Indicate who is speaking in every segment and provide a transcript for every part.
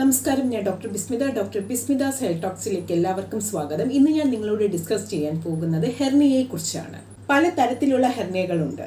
Speaker 1: നമസ്കാരം ഞാൻ doctor Bismitha. Doctor Bismitha's health ടോക്സിലേക്ക് എല്ലാവർക്കും സ്വാഗതം. ഇന്ന് ഞാൻ നിങ്ങളോട് ഡിസ്കസ് ചെയ്യാൻ പോകുന്നത് ഹെർണിയയെ കുറിച്ചാണ് പല തരത്തിലുള്ള ഹെർണിയകളുണ്ട്.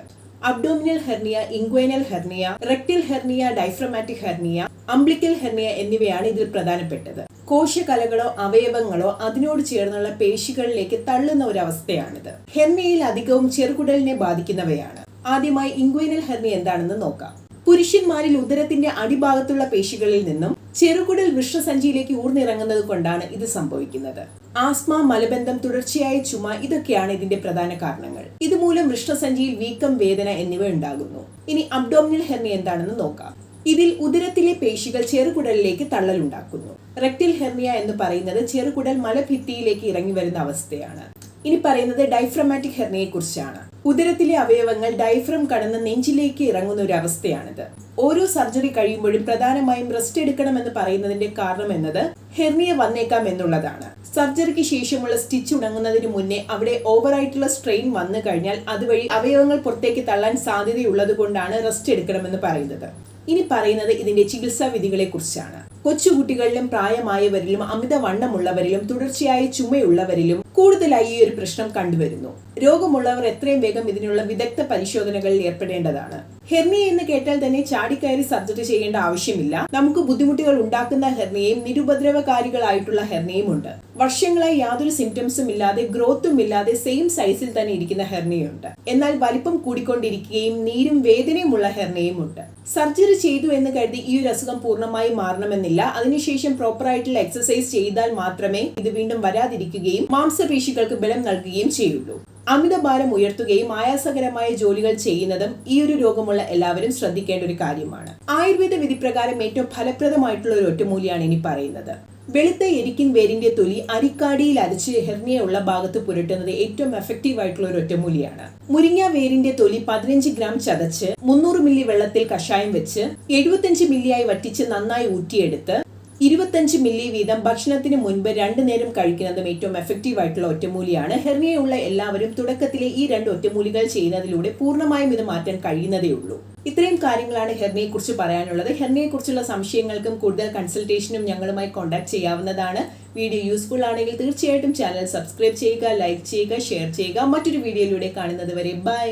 Speaker 1: Abdominal hernia inguinal hernia rectal hernia diaphragmatic hernia umbilical hernia എന്നിവയാണ് ഇതിൽ പ്രധാനപ്പെട്ടത്. കോശകലകളോ അവയവങ്ങളോ അതിനോട് ചേർന്നുള്ള പേശികളിലേക്ക് തള്ളുന്ന ഒരു അവസ്ഥയാണിത് ഹെർണിയയിൽ അധികവും ചെറുകുടലിനെ ബാധിക്കുന്നവയാണ്. ആദ്യമായി ഇംഗ്വേനൽ ഹെർണിയ എന്താണെന്ന് നോക്കാം. പുരുഷന്മാരിൽ ഉദരത്തിന്റെ അടിഭാഗത്തുള്ള പേശികളിൽ നിന്നും ചെറുകുടൽ വൃഷസഞ്ചിയിലേക്ക് ഊർന്നിറങ്ങുന്നത് കൊണ്ടാണ് ഇത് സംഭവിക്കുന്നത്. ആസ്മ മലബന്ധം തുടർച്ചയായ ചുമ ഇതൊക്കെയാണ് ഇതിന്റെ പ്രധാന കാരണങ്ങൾ. ഇതുമൂലം വൃഷസഞ്ചിയിൽ വീക്കം വേദന എന്നിവ ഉണ്ടാകുന്നു. ഇനി അബ്ഡോമിനൽ ഹെർണി എന്താണെന്ന് നോക്കാം. ഇതിൽ ഉദരത്തിലെ പേശികൾ ചെറുകുടലിലേക്ക് തള്ളലുണ്ടാക്കുന്നു. റെക്ടിൽ ഹെർണിയ എന്ന് പറയുന്നത് ചെറുകുടൽ മലഭിത്തിയിലേക്ക് ഇറങ്ങി വരുന്ന അവസ്ഥയാണ്. ഇനി പറയുന്നത് ഡൈഫ്രമാറ്റിക് ഹെർണിയെ കുറിച്ചാണ്. ഉദരത്തിലെ അവയവങ്ങൾ ഡൈഫ്രം കടന്ന് നെഞ്ചിലേക്ക് ഇറങ്ങുന്ന ഒരു അവസ്ഥയാണിത്. ഓരോ സർജറി കഴിയുമ്പോഴും പ്രധാനമായും റെസ്റ്റ് എടുക്കണമെന്ന് പറയുന്നതിന്റെ കാരണം എന്നത് ഹെർണിയ വന്നേക്കാം എന്നുള്ളതാണ്. സർജറിക്ക് ശേഷമുള്ള സ്റ്റിച്ച് ഉണങ്ങുന്നതിന് മുന്നേ അവിടെ ഓവറായിട്ടുള്ള സ്ട്രെയിൻ വന്നു കഴിഞ്ഞാൽ അതുവഴി അവയവങ്ങൾ പുറത്തേക്ക് തള്ളാൻ സാധ്യതയുള്ളത് കൊണ്ടാണ് റെസ്റ്റ് എടുക്കണമെന്ന് പറയുന്നത്. ഇനി പറയുന്നത് ഇതിന്റെ ചികിത്സാ വിധികളെ കുറിച്ചാണ്. കൊച്ചുകുട്ടികളിലും പ്രായമായവരിലും അമിതവണ്ണമുള്ളവരിലും തുടർച്ചയായി ചുമയുള്ളവരിലും കൂടുതലായി ഈ ഒരു പ്രശ്നം കണ്ടുവരുന്നു. രോഗമുള്ളവർ എത്രയും വേഗം ഇതിനുള്ള വിദഗ്ധ പരിശോധനകളിൽ ഏർപ്പെടേണ്ടതാണ്. ഹെർണിയ എന്ന് കേട്ടാൽ തന്നെ ചാടിക്കയറി സർജറി ചെയ്യേണ്ട ആവശ്യമില്ല. നമുക്ക് ബുദ്ധിമുട്ടുകൾ ഉണ്ടാക്കുന്ന ഹെർണിയയും നിരുപദ്രവകാരികളായിട്ടുള്ള ഹെർണിയയും ഉണ്ട്. വർഷങ്ങളായി യാതൊരു സിംറ്റംസും ഇല്ലാതെ ഗ്രോത്തും ഇല്ലാതെ സെയിം സൈസിൽ തന്നെ ഇരിക്കുന്ന ഹെർണിയുണ്ട്. എന്നാൽ വലിപ്പം കൂടിക്കൊണ്ടിരിക്കുകയും നീരും വേദനയുമുള്ള ഹെർണിയും ഉണ്ട് സർജറി ചെയ്തു എന്ന് കരുതി ഈ ഒരു അസുഖം പൂർണമായി മാറണമെന്നില്ല. അതിനുശേഷം പ്രോപ്പർ ആയിട്ടുള്ള എക്സസൈസ് ചെയ്താൽ മാത്രമേ ഇത് വീണ്ടും വരാതിരിക്കുകയും മാംസപേശികൾക്ക് ബലം നൽകുകയും ചെയ്യുള്ളൂ. അമിതഭാരം ഉയർത്തുകയും ആയാസകരമായ ജോലികൾ ചെയ്യുന്നതും ഈ ഒരു രോഗമുള്ള എല്ലാവരും ശ്രദ്ധിക്കേണ്ട ഒരു കാര്യമാണ്. ആയുർവേദ വിധിപ്രകാരം ഏറ്റവും ഫലപ്രദമായിട്ടുള്ള ഒരു ഒറ്റമൂലിയാണ് ഇനി പറയുന്നത്. വെളുത്ത എരിക്കിൻ വേരിന്റെ തൊലി അരിക്കാടിയിൽ അരച്ച് ഹെർണിയ ഉള്ള ഭാഗത്ത് പുരട്ടുന്നത് ഏറ്റവും എഫക്റ്റീവ് ആയിട്ടുള്ള ഒരു ഒറ്റമൂലിയാണ് മുരിങ്ങ വേരിന്റെ തൊലി പതിനഞ്ച് ഗ്രാം ചതച്ച് മുന്നൂറ് മില്ലി വെള്ളത്തിൽ കഷായം വെച്ച് എഴുപത്തിയഞ്ച് മില്ലിയായി വറ്റിച്ച് നന്നായി ഊറ്റിയെടുത്ത് ഇരുപത്തഞ്ച് മില്ലി വീതം ഭക്ഷണത്തിന് മുൻപ് രണ്ടു നേരം കഴിക്കുന്നതും ഏറ്റവും എഫക്റ്റീവ് ആയിട്ടുള്ള ഒറ്റമൂലിയാണ്. ഹെർണിയുള്ള എല്ലാവരും തുടക്കത്തിലെ ഈ രണ്ട് ഒറ്റമൂലികൾ ചെയ്യുന്നതിലൂടെ പൂർണമായും ഇത് മാറ്റാൻ കഴിയുന്നതേ ഉള്ളൂ. ഇത്രയും കാര്യങ്ങളാണ് ഹെർണിയെ കുറിച്ച് പറയാനുള്ളത്. ഹെർണിയെ കുറിച്ചുള്ള സംശയങ്ങൾക്കും കൂടുതൽ കൺസൾട്ടേഷനും ഞങ്ങളുമായി കോൺടാക്ട് ചെയ്യാവുന്നതാണ്. വീഡിയോ യൂസ്ഫുൾ ആണെങ്കിൽ തീർച്ചയായിട്ടും ചാനൽ സബ്സ്ക്രൈബ് ചെയ്യുക ലൈക്ക് ചെയ്യുക ഷെയർ ചെയ്യുക. മറ്റൊരു വീഡിയോയിലൂടെ കാണുന്നത് വരെ ബൈ